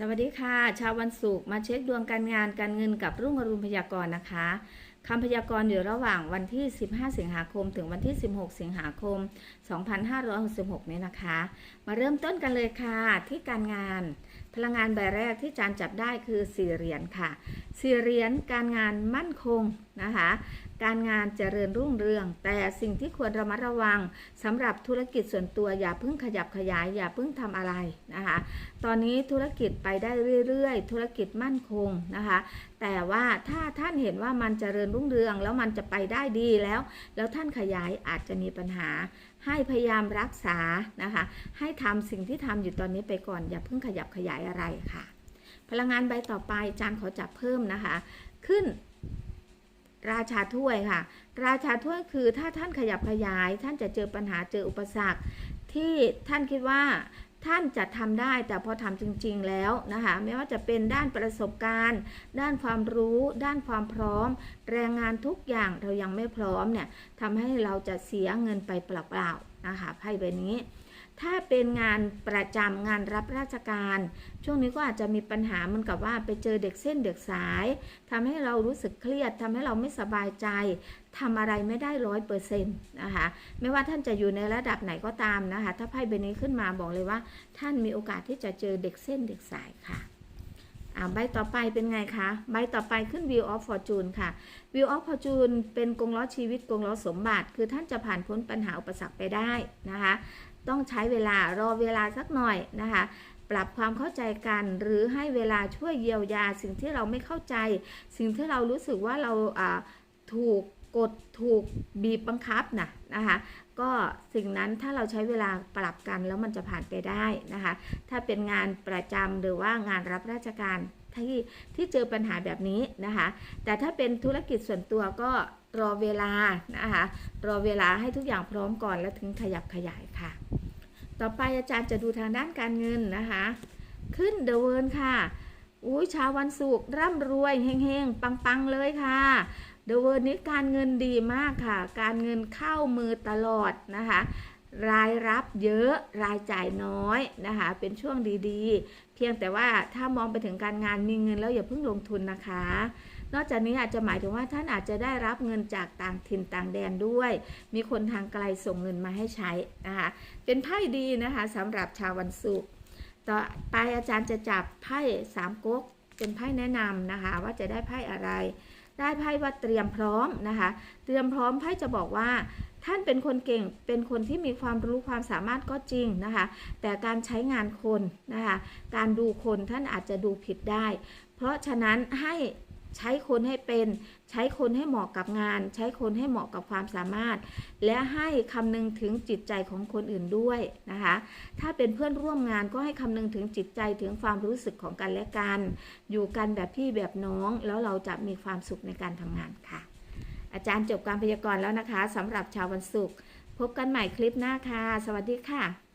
สวัสดีค่ะ ชาววันศุกร์มาเช็คดวงการงานการเงินกับรุ่งอรุณพยากรณ์นะคะคำพยากรณ์อยู่ระหว่างวันที่ 15 สิงหาคม ถึงวันที่ 16 สิงหาคม 2566 นี้นะคะ มาเริ่มต้นกันเลยค่ะที่การงาน พลังงานใบแรกที่จานจับได้คือสี่เหรียญค่ะสี่เหรียญการงานมั่นคงนะคะ การงานเจริญรุ่งเรือง แต่สิ่งที่ควรระมัดระวังสำหรับธุรกิจส่วนตัวอย่าเพิ่งขยับขยาย อย่าเพิ่งทำอะไรนะคะ ตอนนี้ธุรกิจไปได้เรื่อยๆ ธุรกิจมั่นคงนะคะ แต่ว่าถ้าท่านเห็นว่ามันเจริญรุ่งเรือง แล้วมันจะไปได้ดีแล้ว แล้วท่านขยายอาจจะมีปัญหาให้พยายามรักษานะคะ ให้ทำสิ่งที่ทำอยู่ตอนนี้ไปก่อน อย่าเพิ่งขยับขยายอะไรค่ะ พลังงานใบต่อไปจานขอจับเพิ่มนะคะ ขึ้น ราชาถ้วยค่ะ ราชาถ้วยคือถ้าท่านขยับขยาย ท่านจะเจอปัญหาเจออุปสรรค ที่ท่านคิดว่าท่านจะทำได้แต่พอทำจริง ๆแล้วนะคะไม่ว่าจะเป็นด้านประสบการณ์ ด้านความรู้ ด้านความพร้อม แรงงานทุกอย่างเรายังไม่พร้อมเนี่ยทำให้เราจะเสียเงินไปเปล่าๆนะคะไพ่ใบนี้ ถ้าเป็นงานประจำงานรับราชการ ช่วงนี้ก็อาจจะมีปัญหาเหมือนกับว่าไปเจอเด็กเส้นเด็กสายทำให้เรารู้สึกเครียดทำให้เราไม่สบายใจทำอะไรไม่ได้ร้อยเปอร์เซ็นต์นะคะไม่ว่าท่านจะอยู่ในระดับไหนก็ตามนะคะ ถ้าไพ่ใบนี้ขึ้นมาบอกเลยว่า ท่านมีโอกาสที่จะเจอเด็กเส้นเด็กสายค่ะอ่าใบต่อไปเป็นไงคะ ใบต่อไปขึ้น View of Fortune ค่ะ View of Fortune เป็นกงล้อชีวิตกงล้อสมบัติ คือท่านจะผ่านพ้นปัญหาอุปสรรคไปได้นะคะ ต้องใช้เวลารอเวลาสักหน่อยนะคะ ปรับความเข้าใจกันหรือให้เวลาช่วยเยียวยา สิ่งที่เราไม่เข้าใจ สิ่งที่เรารู้สึกว่าเราถูกกดถูกบีบบังคับนะนะคะก็สิ่งนั้นถ้าเราใช้เวลาปรับกันแล้วมันจะผ่านไปได้นะคะ ถ้าเป็นงานประจำหรือว่างานรับราชการที่ที่เจอปัญหาแบบนี้นะคะ แต่ถ้าเป็นธุรกิจส่วนตัวก็รอเวลานะคะ รอเวลาให้ทุกอย่างพร้อมก่อนแล้วถึงขยับขยายค่ะ ต่อไปอาจารย์จะดูทางด้านการเงินนะคะ ขึ้นเดอะเวิร์นค่ะอุ้ยชาวันศุกร์ร่ำรวยเฮงๆ ปังๆ เลยค่ะเดอะเวิร์นนี้การเงินดีมากค่ะ การเงินเข้ามือตลอดนะคะ รายรับเยอะรายจ่ายน้อยนะคะ เป็นช่วงดีๆ เพียงแต่ว่าถ้ามองไปถึงการงานมีเงินแล้วอย่าเพิ่งลงทุนนะคะ นอกจากนี้อาจจะหมายถึงว่าท่านอาจจะได้รับเงินจากต่างถิ่นต่างแดนด้วย มีคนทางไกลส่งเงินมาให้ใช้นะคะเป็นไพ่ดีนะคะสำหรับชาววันศุกร์ต่อไปอาจารย์จะจับไพ่สามก๊กเป็นไพ่แนะนำนะคะว่าจะได้ไพ่อะไร ได้ไพ่ว่าเตรียมพร้อมนะคะเตรียมพร้อมไพ่จะบอกว่าท่านเป็นคนเก่ง เป็นคนที่มีความรู้ความสามารถก็จริงนะคะ แต่การใช้งานคนนะคะ การดูคนท่านอาจจะดูผิดได้ เพราะฉะนั้นให้ ใช้คนให้เป็น ใช้คนให้เหมาะกับงาน ใช้คนให้เหมาะกับความสามารถ และให้คำนึงถึงจิตใจของคนอื่นด้วยนะคะถ้าเป็นเพื่อนร่วมงานก็ให้คำนึงถึงจิตใจถึงความรู้สึกของกันและกัน อยู่กันแบบพี่แบบน้อง แล้วเราจะมีความสุขในการทำงานค่ะ อาจารย์จบการพยากรณ์แล้วนะคะสำหรับชาววันศุกร์พบกันใหม่คลิปหน้าค่ะ สวัสดีค่ะ